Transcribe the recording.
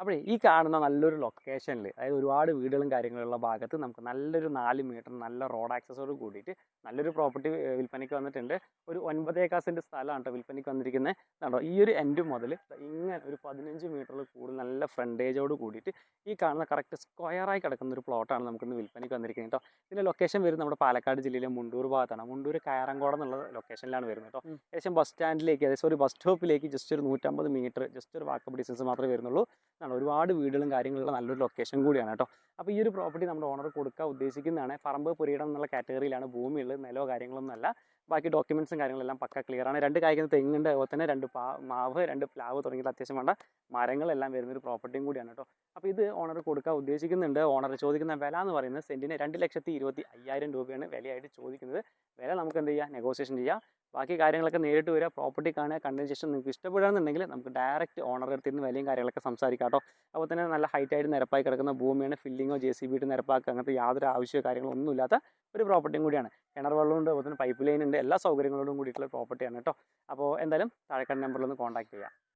അപ്പോൾ ഈ കാണുന്ന നല്ലൊരു ലൊക്കേഷനിൽ അതായത് ഒരുപാട് വീടുകളും കാര്യങ്ങളുള്ള ഭാഗത്ത് നമുക്ക് നല്ലൊരു നാല് മീറ്റർ നല്ല റോഡ് ആക്സസോട് കൂടിയിട്ട് നല്ലൊരു പ്രോപ്പർട്ടി വിൽപ്പനയ്ക്ക് വന്നിട്ടുണ്ട്. ഒരു ഒൻപത് ഏക്കാസിന്റെ സ്ഥലമാണ് കേട്ടോ വിൽപ്പനയ്ക്ക് വന്നിരിക്കുന്നത് കണ്ടോ? ഈ ഒരു എൻഡ് മുതൽ ഇങ്ങനെ ഒരു നല്ല ഫ്രണ്ടേജോട് കൂടിയിട്ട് ഈ കാണുന്ന കറക്റ്റ് സ്ക്വയറായി കിടക്കുന്ന ഒരു പ്ലോട്ടാണ് നമുക്കിന്ന് വിൽപ്പനയ്ക്ക് വന്നിരിക്കുന്നത് കേട്ടോ. ഇതിന്റെ ലൊക്കേഷൻ വരുന്നത് നമ്മുടെ പാലക്കാട് ജില്ലയിലെ മുണ്ടൂർ ഭാഗത്താണ്. മുണ്ടൂർ കയറങ്കോട് എന്നുള്ള ലൊക്കേഷനിലാണ് വരുന്നത് കേട്ടോ. ഏകദേശം ബസ് സ്റ്റാൻഡിലേക്ക് ഏകദേശം ഒരു ബസ് സ്റ്റോപ്പിലേക്ക് ജസ്റ്റ് ഒരു നൂറ്റമ്പത് മീറ്റർ ജസ്റ്റ് ഒരു വാക്കപ്പ് ഡിസ്റ്റൻസ് മാത്രമേ വരുന്നുള്ളൂ. ആണ് ഒരുപാട് വീടുകളും കാര്യങ്ങളുള്ള നല്ലൊരു ലൊക്കേഷൻ കൂടിയാണ് കേട്ടോ. അപ്പോൾ ഈ ഒരു പ്രോപ്പർട്ടി നമ്മുടെ ഓണർ കൊടുക്കാൻ ഉദ്ദേശിക്കുന്നതാണ്. പറമ്പ് പുരീടം എന്നുള്ള കാറ്റഗറിയിലാണ് ഭൂമിയുള്ളത് നിലോ കാര്യങ്ങളൊന്നും അല്ല. ബാക്കി ഡോക്യുമെൻസും കാര്യങ്ങളെല്ലാം പക്ക ക്ലിയർ ആണ്. രണ്ട് കായ്ക്കുന്ന തെങ്ങുണ്ട് അതുപോലെ തന്നെ രണ്ട് പാ മാവ് രണ്ട് പ്ലാവ് തുടങ്ങിയിട്ട് അത്യാവശ്യം വേണ്ട മരങ്ങളെല്ലാം വരുന്നൊരു പ്രോപ്പർട്ടിയും കൂടിയാണ് കേട്ടോ അപ്പോൾ ഇത് ഓണർ കൊടുക്കാൻ ഉദ്ദേശിക്കുന്നുണ്ട്. ഓണർ ചോദിക്കുന്ന വില എന്ന് പറയുന്നത് സെന്റിന് രണ്ട് ലക്ഷത്തി ഇരുപത്തി അയ്യായിരം രൂപയാണ് വിലയായിട്ട് ചോദിക്കുന്നത്. വില നമുക്ക് എന്ത് ചെയ്യാം? നെഗോസിയേഷൻ ചെയ്യാം. ബാക്കി കാര്യങ്ങളൊക്കെ നേരിട്ട് വരിക. പ്രോപ്പർട്ടി കാണുക ശേഷം നിങ്ങൾക്ക് ഇഷ്ടപ്പെടുകയാണെന്നുണ്ടെങ്കിൽ നമുക്ക് ഡയറക്റ്റ് ഓണർ നിന്ന് വിലയും കാര്യങ്ങളൊക്കെ സംസാരിക്കാം കേട്ടോ അപ്പോൾ തന്നെ നല്ല ഹൈറ്റ് ആയിട്ട് നിരപ്പായി കിടക്കുന്ന ഭൂമിയാണ്. ഫില്ലിങ്ങോ ജെ സി ബി ഇട്ട് നിരപ്പാക്കുക. അങ്ങനത്തെ യാതൊരു ആവശ്യമോ കാര്യങ്ങളോ ഒന്നുമില്ലാത്ത ഒരു പ്രോപ്പർട്ടിയും കൂടിയാണ്. കിണർ വെള്ളമുണ്ട് അതുപോലെ തന്നെ പൈപ്പ് ലൈൻ ഉണ്ട്. എല്ലാ സൗകര്യങ്ങളോടും കൂടിയിട്ടുള്ള പ്രോപ്പർട്ടിയാണ് കേട്ടോ അപ്പോൾ എന്തായാലും താഴെക്കാട് നമ്പറിൽ ഒന്ന് കോൺടാക്ട് ചെയ്യാം.